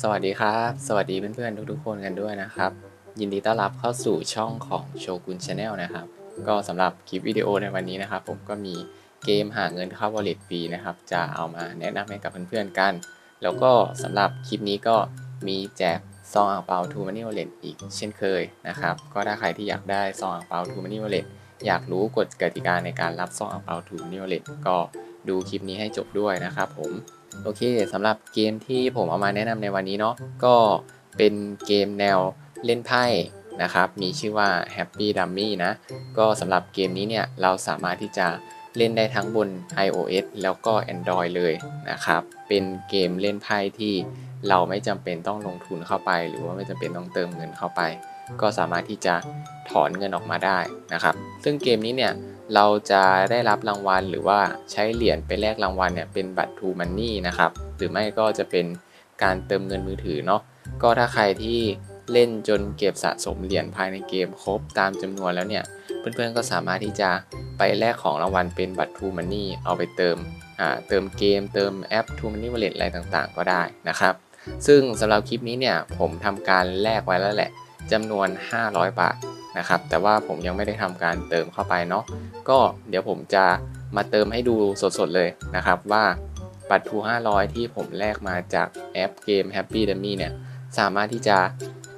สวัสดีครับ สวัสดีเพื่อนๆทุกๆคนกันด้วยนะครับ ยินดีต้อนรับเข้าสู่ช่องของโชกุนชาแนลนะครับ ก็สำหรับคลิปวิดีโอในวันนี้นะครับ ผมก็มีเกมหาเงินเข้า wallet ฟรีนะครับ จะเอามาแนะนำให้กับเพื่อนๆกัน แล้วก็สำหรับคลิปนี้ก็มีแจกซองอ่างเปาทูมันนี่วอลเล็ตอีกเช่นเคยนะครับ ก็ถ้าใครที่อยากได้ซองอ่างเปาทูมันนี่วอลเล็ตอยากรู้กฎกติกาในการรับซองอ่างเปาทูมันนี่วอลเล็ตก็ดูคลิปนี้ให้จบด้วยนะครับผม โอเคสำหรับเกมที่ผมเอามาแนะนำในวันนี้เนาะก็เป็นเกมแนวเล่นไพ่นะครับ มีชื่อว่า Happy Dummy นะ ก็สำหรับเกมนี้เนี่ย เราสามารถที่จะเล่นได้ทั้งบน iOS แล้วก็ Android เลยนะครับ เป็นเกมเล่นไพ่ที่เราไม่จำเป็นต้องลงทุนเข้าไป หรือว่าไม่จำเป็นต้องเติมเงินเข้าไป ก็สามารถที่จะถอนเงินออกมาได้นะครับ ซึ่งเกมนี้เนี่ย เราจะได้รับรางวัลหรือว่าใช้เหรียญไปแลกรางวัลเนี่ยเป็นบัตร True Money นะครับ หรือไม่ก็จะเป็นการเติมเงินมือถือเนาะก็ถ้าใครที่เล่นจนเก็บสะสมเหรียญภายในเกมครบตามจำนวนแล้วเนี่ย เพื่อนๆก็สามารถที่จะไปแลกของรางวัลเป็นบัตร True Money เอาไปเติมอ่าเติมเกม เติมแอป True Money Wallet อะไรต่างๆ ก็ได้นะครับ ซึ่งสำหรับคลิปนี้เนี่ยผมทำการแลกไว้แล้วแหละจำนวน 500 บาท นะครับ แต่ว่าผมยังไม่ได้ทำการเติมเข้าไปเนาะก็เดี๋ยวผมจะมาเติมให้ดูสดๆเลยนะครับว่าบัตรทู500 ที่ผมแลกมาจากแอปเกม Happy Dummy เนี่ยสามารถที่จะ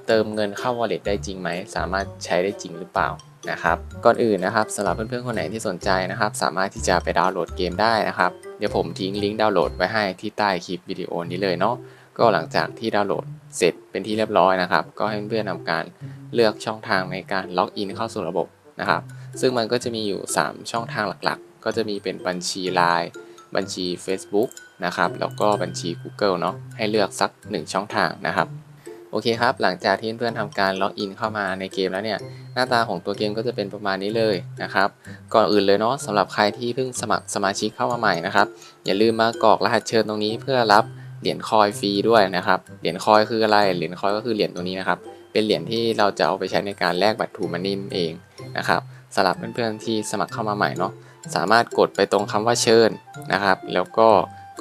เติมเงินเข้า wallet ได้จริงไหม สามารถใช้ได้จริงหรือเปล่านะครับก่อนอื่นนะครับสำหรับเพื่อนๆคนไหนที่สนใจนะครับ สามารถที่จะไปดาวน์โหลดเกมได้นะครับ เดี๋ยวผมทิ้งลิงก์ดาวน์โหลดไว้ให้ที่ใต้คลิปวิดีโอนี้เลยเนาะก็หลังจากที่ดาวน์โหลด เสร็จเป็นที่เรียบร้อยนะครับ ก็ให้เพื่อนๆทำการเลือกช่องทางในการล็อกอินเข้าสู่ระบบนะครับ ซึ่งมันก็จะมีอยู่ 3 ช่องทางหลักๆ ก็จะมีเป็นบัญชี Line บัญชี Facebook นะครับ แล้วก็บัญชี Google เนาะให้เลือกสัก 1 ช่องทางนะครับโอเคครับ หลังจากที่เพื่อนๆทำการล็อกอินเข้ามาในเกมแล้วเนี่ย หน้าตาของตัวเกมก็จะเป็นประมาณนี้เลยนะครับ ก่อนอื่นเลยเนาะสำหรับใครที่เพิ่งสมัครสมาชิกเข้ามาใหม่นะครับ อย่าลืมมากรอกรหัสเชิญตรงนี้เพื่อรับ เหรียญคอยฟรีด้วยนะครับเหรียญคอยคืออะไรเหรียญคอยก็คือเหรียญตัวนี้นะครับเป็นเหรียญที่เราจะเอาไปใช้ในการแลกบัตรทูมันนี่เองนะครับสำหรับเพื่อนๆที่สมัครเข้ามาใหม่เนาะสามารถกดไปตรงคำว่าเชิญนะครับ แล้วก็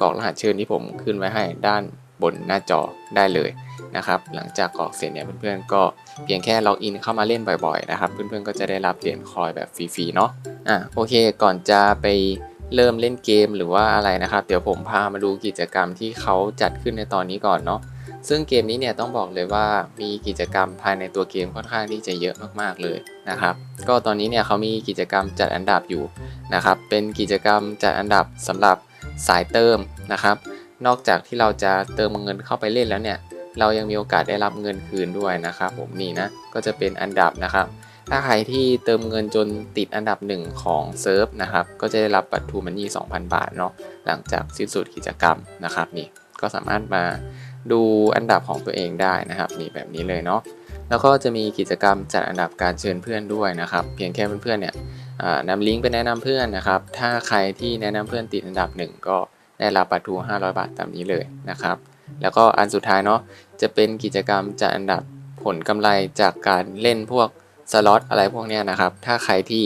กรอกรหัสเชิญที่ผมขึ้นไว้ให้ด้านบนหน้าจอได้เลยนะครับ หลังจากกรอกเสร็จเนี่ยเพื่อนๆก็เพียงแค่ล็อกอินเข้ามาเล่นบ่อยๆนะครับ เพื่อนๆก็จะได้รับเหรียญคอยแบบฟรีๆเนาะอะโอเคก่อนจะไป เริ่มเล่นเกมหรือว่าอะไรนะครับ เดี๋ยวผมพามาดูกิจกรรมที่เขาจัดขึ้นในตอนนี้ก่อนเนาะซึ่งเกมนี้เนี่ยต้องบอกเลยว่ามีกิจกรรมภายในตัวเกมค่อนข้างที่จะเยอะมากๆเลยนะครับ ก็ตอนนี้เนี่ยเขามีกิจกรรมจัดอันดับอยู่นะครับ เป็นกิจกรรมจัดอันดับสำหรับสายเติมนะครับ นอกจากที่เราจะเติมเงินเข้าไปเล่นแล้วเนี่ย เรายังมีโอกาสได้รับเงินคืนด้วยนะครับ ผมนี่นะก็จะเป็นอันดับนะครับ ถ้าใครที่เติมเงินจนติดอันดับหนึ่งของเซิร์ฟนะครับ ก็จะได้รับบัตรทูมันนี่2,000 บาทเนาะหลังจากสิ้นสุดกิจกรรมนะครับนี่ก็สามารถมาดูอันดับของตัวเองได้นะครับนี่แบบนี้เลยเนาะแล้วก็จะมีกิจกรรมจัดอันดับการเชิญเพื่อนด้วยนะครับ เพียงแค่เพื่อนๆเนี่ยนำลิงก์ไปแนะนำเพื่อนนะครับ ถ้าใครที่แนะนำเพื่อนติดอันดับหนึ่งก็ได้รับบัตรทู500 บาทตามนี้เลยนะครับ แล้วก็อันสุดท้ายเนาะจะเป็นกิจกรรมจัดอันดับผลกำไรจากการเล่นพวก สล็อตอะไรพวกนี้นะครับ ถ้าใครที่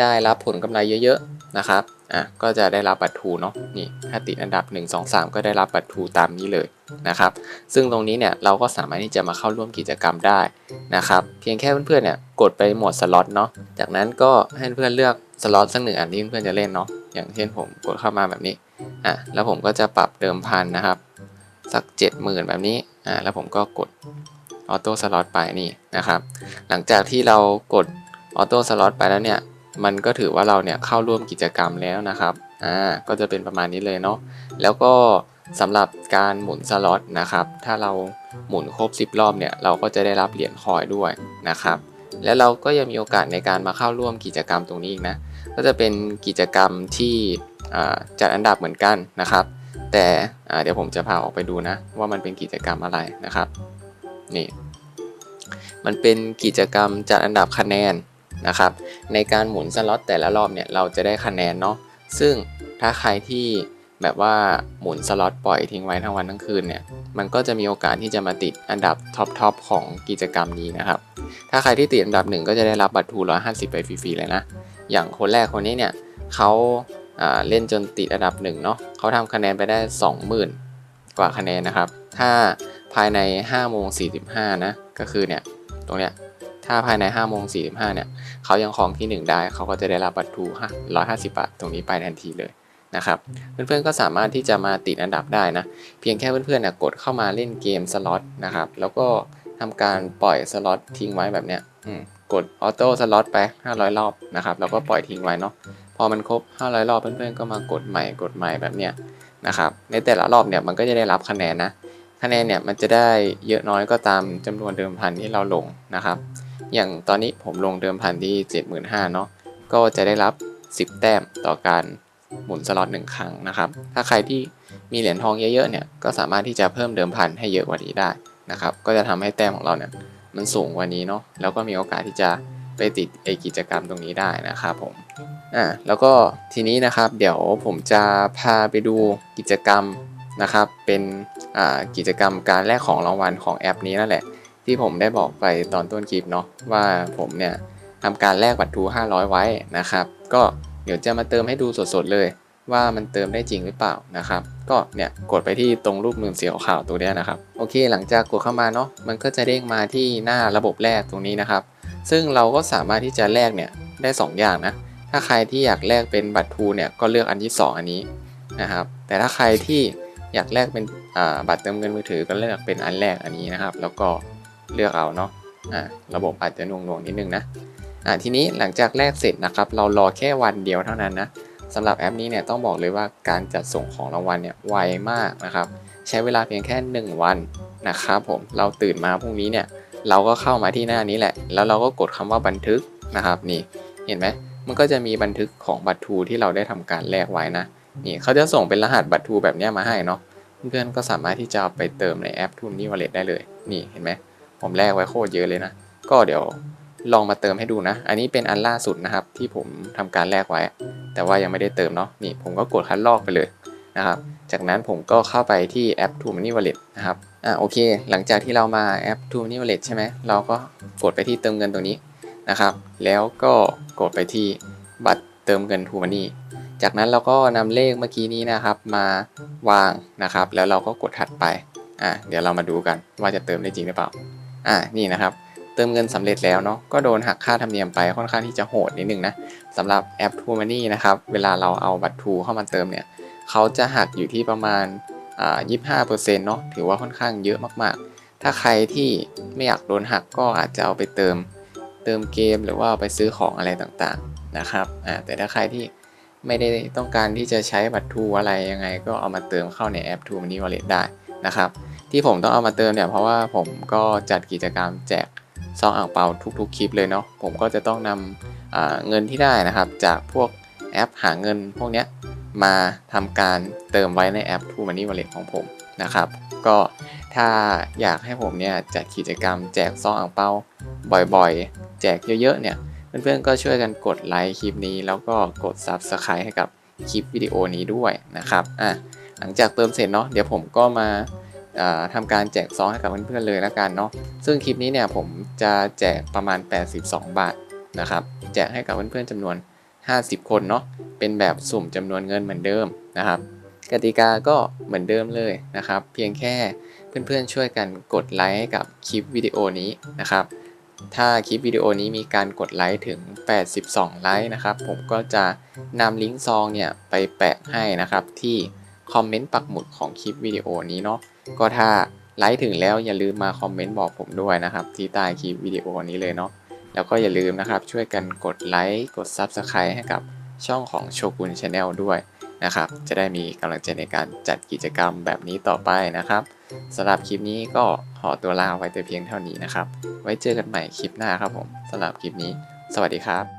ได้รับผลกำไรเยอะๆนะครับอะก็จะได้รับบัตรทูเนาะนี่ถ้าติดอันดับ 1 2 3 ก็ได้รับบัตรทูตามนี้เลยนะครับ ซึ่งตรงนี้เนี่ยเราก็สามารถที่จะมาเข้าร่วมกิจกรรมได้นะครับ เพียงแค่เพื่อนๆเนี่ยกดไปหมวดสล็อตเนาะจากนั้นก็ให้เพื่อนเลือกสล็อตสักหนึ่งอันที่เพื่อนจะเล่นเนาะอย่างเช่นผมกดเข้ามาแบบนี้อะแล้วผมก็จะปรับเดิมพันนะครับ สัก 70,000 แบบนี้อ่าแล้วผมก็กด ออโต้สล็อตไปนี่นะครับ หลังจากที่เรากดออโต้สล็อตไปแล้วเนี่ย มันก็ถือว่าเราเนี่ยเข้าร่วมกิจกรรมแล้วนะครับ อ่า ก็จะเป็นประมาณนี้เลยเนาะ แล้วก็สำหรับการหมุนสล็อตนะครับ ถ้าเราหมุนครบ 10 รอบเนี่ย เราก็จะได้รับเหรียญคอยด้วยนะครับ แล้วเราก็ยังมีโอกาสในการมาเข้าร่วมกิจกรรมตรงนี้อีกนะ ก็จะเป็นกิจกรรมที่อ่าจัดอันดับเหมือนกันนะครับ แต่อ่าเดี๋ยวผมจะพาออกไปดูนะว่ามันเป็นกิจกรรมอะไรนะครับ นี่มันเป็นกิจกรรมจัดอันดับคะแนนนะครับ ในการหมุนสล็อตแต่ละรอบเนี่ยเราจะได้คะแนนเนาะซึ่งถ้าใครที่แบบว่าหมุนสล็อตปล่อยทิ้งไว้ทั้งวันทั้งคืนเนี่ยมันก็จะมีโอกาสที่จะมาติดอันดับท็อปทอปของกิจกรรมนี้นะครับ ถ้าใครที่ติดอันดับหนึ่งก็จะได้รับบัตรทูร้อยห้าสิบไปฟรีๆเลยนะ อย่างคนแรกคนนี้เนี่ยเขาอ่าเล่นจนติดอันดับหนึ่งเนาะเขาทำคะแนนไปได้ 20,000 กว่าคะแนนนะครับ ถ้า ภายใน5โมง45นะก็คือเนี่ยตรงเนี้ยถ้าภายใน5โมง45เนี่ยเขายังครองที่ 1 ได้เขาก็จะได้รับบัตรทู150 บาทตรงนี้ไปทันทีเลยนะครับเพื่อนๆก็สามารถที่จะมาติดอันดับได้นะเพียงแค่เพื่อนๆเนี่ยกดเข้ามาเล่นเกมสล็อตนะครับแล้วก็ทำการปล่อยสล็อตทิ้งไว้แบบเนี้ยกดออโต้สล็อตไป 500 รอบนะครับแล้วก็ปล่อยทิ้งไว้เนาะพอมันครบ 500 รอบเพื่อนๆก็มากดใหม่กดใหม่แบบเนี้ยนะครับในแต่ละรอบเนี่ยมันก็จะได้รับคะแนนนะ คะแนนเนี่ยมันจะได้เยอะน้อยก็ตามจำนวนเดิมพันที่เราลงนะครับ อย่างตอนนี้ผมลงเดิมพันที่ 75,000เนาะก็จะได้รับ 10 แต้มต่อการหมุนสล็อตหนึ่งครั้งนะครับ ถ้าใครที่มีเหรียญทองเยอะๆเนี่ยก็สามารถที่จะเพิ่มเดิมพันให้เยอะกว่านี้ได้นะครับ ก็จะทำให้แต้มของเราเนี่ยมันสูงกว่านี้เนาะแล้วก็มีโอกาสที่จะไปติดไอกิจกรรมตรงนี้ได้นะครับผมอ่าแล้วก็ทีนี้นะครับ เดี๋ยวผมจะพาไปดูกิจกรรม นะครับ เป็นกิจกรรมการแลกของรางวัลของแอปนี้นั่นแหละ ที่ผมได้บอกไปตอนต้นคลิปเนาะว่าผมเนี่ยทำการแลกบัตรทู500 ไว้นะครับ ก็เดี๋ยวจะมาเติมให้ดูสดๆเลย ว่ามันเติมได้จริงหรือเปล่านะครับ ก็เนี่ยกดไปที่ตรงรูปมือเสียวขาวตัวนี้นะครับ โอเค หลังจากกดเข้ามาเนาะมันก็จะเด้งมาที่หน้าระบบแรกตรงนี้นะครับ ซึ่งเราก็สามารถที่จะแลกเนี่ยได้ 2 อย่างนะถ้าใครที่อยากแลกเป็นบัตรทูเนี่ยก็เลือกอันที่ 2 อันนี้นะครับ แต่ถ้าใครที่ อยากแลกเป็นบัตรเติมเงินมือถือก็เลือกเป็นอันแรกอันนี้นะครับ แล้วก็เลือกเอาเนาะอ่าระบบอาจจะหน่วงๆนิดนึงนะอ่าทีนี้หลังจากแลกเสร็จนะครับ เรารอแค่วันเดียวเท่านั้นนะสำหรับแอปนี้เนี่ยต้องบอกเลยว่าการจัดส่งของรางวัลเนี่ยไวมากนะครับ ใช้เวลาเพียงแค่ 1 วันนะครับผมเราตื่นมาพรุ่งนี้เนี่ยเราก็เข้ามาที่หน้านี้แหละ แล้วเราก็กดคำว่าบันทึกนะครับนี่เห็นไหมมันก็จะมีบันทึกของบัตรทูที่เราได้ทำการแลกไว้นะ นี่เขาจะส่งเป็นรหัสบัตรทูแบบนี้มาให้เนาะเพื่อนๆก็สามารถที่จะไปเติมในแอปทูนี่วอลเล็ตได้เลย นี่เห็นไหมผมแลกไว้โคตรเยอะเลยนะ ก็เดี๋ยวลองมาเติมให้ดูนะ อันนี้เป็นอันล่าสุดนะครับ ที่ผมทำการแลกไว้ แต่ว่ายังไม่ได้เติมเนาะนี่ผมก็กดคัดลอกไปเลยนะครับ จากนั้นผมก็เข้าไปที่แอป t ู Money Wallet นะครับอ่าโอเค หลังจากที่เรามาแอป t ู Money Wallet ใช่ไหมเราก็กดไปที่เติมเงินตรงนี้นะครับ แล้วก็กดไปที่บัตรเติมเงิน t ู Money จากนั้นเราก็นำเลขเมื่อกี้นี้นะครับมาวางนะครับ แล้วเราก็กดถัดไปอ่าเดี๋ยวเรามาดูกันว่าจะเติมได้จริงหรือเปล่าอ่านี่นะครับ เติมเงินสำเร็จแล้วเนาะก็โดนหักค่าธรรมเนียมไปค่อนข้างที่จะโหดนิดนึงนะสำหรับแอป t ู Money นะครับเวลาเราเอาบัตรทูเข้ามาเติมเนี่ยเขาจะหักอยู่ที่ประมาณอ่า25%เนาะถือว่าค่อนข้างเยอะมากๆ ถ้าใครที่ไม่อยากโดนหักก็อาจจะเอาไปเติมเติมเกมหรือว่าเอาไปซื้อของอะไรต่างๆนะครับอ่าแต่ถ้าใครที่ ไม่ได้ต้องการที่จะใช้บัตรทูอะไรยังไง ก็เอามาเติมเข้าในแอป True Money Wallet ได้นะครับ ที่ผมต้องเอามาเติมเนี่ยเพราะว่าผมก็จัดกิจกรรมแจกซองอ่างเปาทุกๆคลิปเลยเนาะผมก็จะต้องนำเงินที่ได้นะครับ จากพวกแอปหาเงินพวกเนี้ยมาทำการเติมไว้ในแอป True Money Wallet ของผมนะครับ ก็ถ้าอยากให้ผมเนี่ยจัดกิจกรรมแจกซองอ่างเปาบ่อยๆ แจกเยอะๆเนี่ย เพื่อนๆก็ช่วยกันกดไลค์คลิปนี้แล้วก็กด Subscribe ให้กับคลิปวิดีโอนี้ด้วยนะครับอะหลังจากเติมเสร็จเนาะเดี๋ยวผมก็มาทำการแจกซองให้กับเพื่อนๆเลยล้วกันเนาะซึ่งคลิปนี้เนี่ยผมจะแจกประมาณ 82 บาทนะครับแจกให้กับเพื่อนๆจำนวน 50 คนเนาะเป็นแบบสุ่มจำนวนเงินเหมือนเดิมนะครับ กติกาก็เหมือนเดิมเลยนะครับ เพียงแค่เพื่อนๆช่วยกันกดไลค์ให้กับคลิปวิดีโอนี้นะครับ ถ้าคลิปวิดีโอนี้มีการกดไลค์ถึง 82 ไลค์นะครับ ผมก็จะนำลิงก์ซองเนี่ยไปแปะให้นะครับ ที่คอมเมนต์ปักหมุดของคลิปวิดีโอนี้เนาะก็ถ้าไลค์ถึงแล้วอย่าลืมมาคอมเมนต์บอกผมด้วยนะครับ ที่ใต้คลิปวิดีโอนี้เลยเนาะแล้วก็อย่าลืมนะครับ ช่วยกันกดไลค์กด Subscribe ให้กับช่องของโชกุนชาแนลด้วยนะครับ จะได้มีกำลังใจในการจัดกิจกรรมแบบนี้ต่อไปนะครับ สำหรับคลิปนี้ก็ขอตัวลาไว้แต่เพียงเท่านี้นะครับ ไว้เจอกันใหม่คลิปหน้าครับผมสำหรับคลิปนี้ สวัสดีครับ